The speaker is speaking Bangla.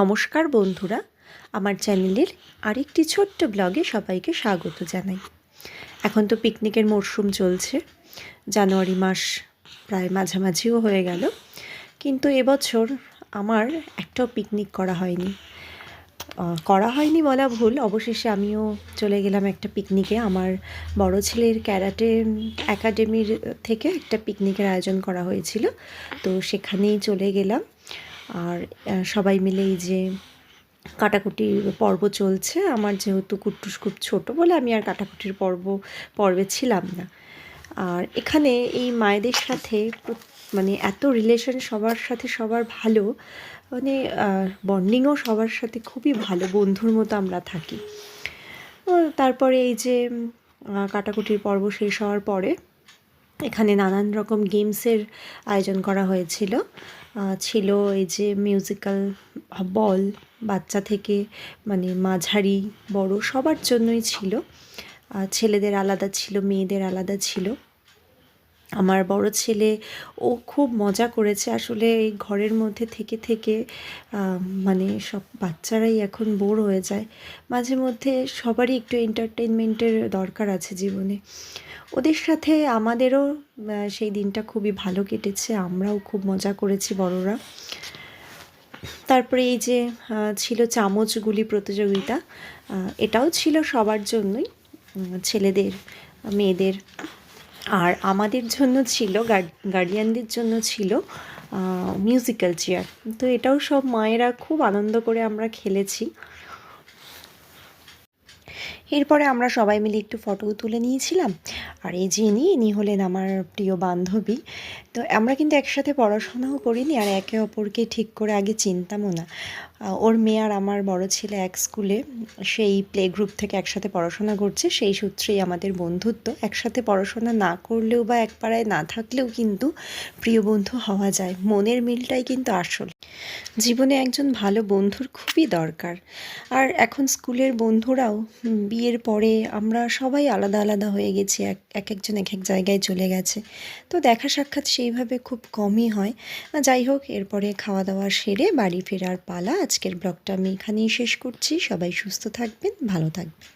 নমস্কার বন্ধুরা, আমার চ্যানেলের আরেকটি ছোট্ট ব্লগে সবাইকে স্বাগত জানাই। এখন তো পিকনিকের মরশুম চলছে, জানুয়ারি মাস প্রায় মাঝামাঝিও হয়ে গেল, কিন্তু এবছর আমার একটাও পিকনিক করা হয়নি। করা হয়নি বলা ভুল, অবশেষে আমিও চলে গেলাম একটা পিকনিকে। আমার বড় ছেলের ক্যারাটে একাডেমির থেকে একটা পিকনিকের আয়োজন করা হয়েছিল, তো সেখানেই চলে গেলাম। আর সবাই মিলে এই যে কাটাকুটি পর্ব চলছে, আমার যেহেতু কুট্টুস খুব ছোট বলে আমি আর কাটাকুটির পর্ব, পর্বে ছিলাম না। আর এখানে এই মায়েদের সাথে মানে এত রিলেশন সবার সাথে সবার ভালো মানে বন্ডিংও সবার সাথে খুবই ভালো, বন্ধুর মতো আমরা থাকি। তারপরে এই যে কাটাকুটির পর্ব শেষ হওয়ার পরে এখানে নানান রকম গেমসের আয়োজন করা হয়েছিল। ছিল এই যে মিউজিক্যাল বল বাচ্চা থেকে মানে মাঝারি, বড় সবার জন্যই ছিল। ছেলেদের আলাদা ছিল, মেয়েদের আলাদা ছিল। আমার বড় ছেলে, ও খুব মজা করেছে। আসলে এই ঘরের মধ্যে থেকে থেকে মানে সব বাচ্চারাই এখন বোর হয়ে যায়। মাঝে মধ্যে সবারই একটু এন্টারটেনমেন্টের দরকার আছে জীবনে। ওদের সাথে আমাদেরও সেই দিনটা খুবই ভালো কেটেছে। আমরাও খুব মজা করেছি বড়রা। তারপরে এই যে ছিল চামচগুলি প্রতিযোগিতা এটাও ছিল সবার জন্যই ছেলেদের, মেয়েদের। আর আমাদের জন্য ছিল গার্ডিয়ানদের জন্য ছিল মিউজিক্যাল চেয়ার তো এটাও সব মায়েরা খুব আনন্দ করে আমরা খেলেছি। এরপরে আমরা সবাই মিলে একটু ফটোও তুলে নিয়েছিলাম। আর এই যে ইনি হলেন আমার প্রিয় বান্ধবী। তো আমরা কিন্তু একসাথে পড়াশোনাও করিনি আর একে অপরকে ঠিক করে আগে চিনতামও না। ওর মেয়ে আর আমার বড় ছেলে এক স্কুলে সেই প্লে গ্রুপ থেকে একসাথে পড়াশোনা করছে। সেই সূত্রেই আমাদের বন্ধুত্ব। একসাথে পড়াশোনা না করলেও বা এক পাড়ায় না থাকলেও কিন্তু প্রিয় বন্ধু হওয়া যায়। মনের মিলটাই কিন্তু আসল। জীবনে একজন ভালো বন্ধুর খুবই দরকার। আর এখন স্কুলের বন্ধুরাও বিয়ের পরে আমরা সবাই আলাদা আলাদা হয়ে গেছি, এক এক একজন এক এক জায়গায় চলে গেছে। তো দেখা সাক্ষাৎ সেইভাবে খুব কমই হয়। যাই হোক, এরপরে খাওয়া দাওয়া সেরে বাড়ি ফেরার পালা আজকের ব্লগটা আমি এখানেই শেষ করছি। সবাই সুস্থ থাকবেন, ভালো থাকবেন।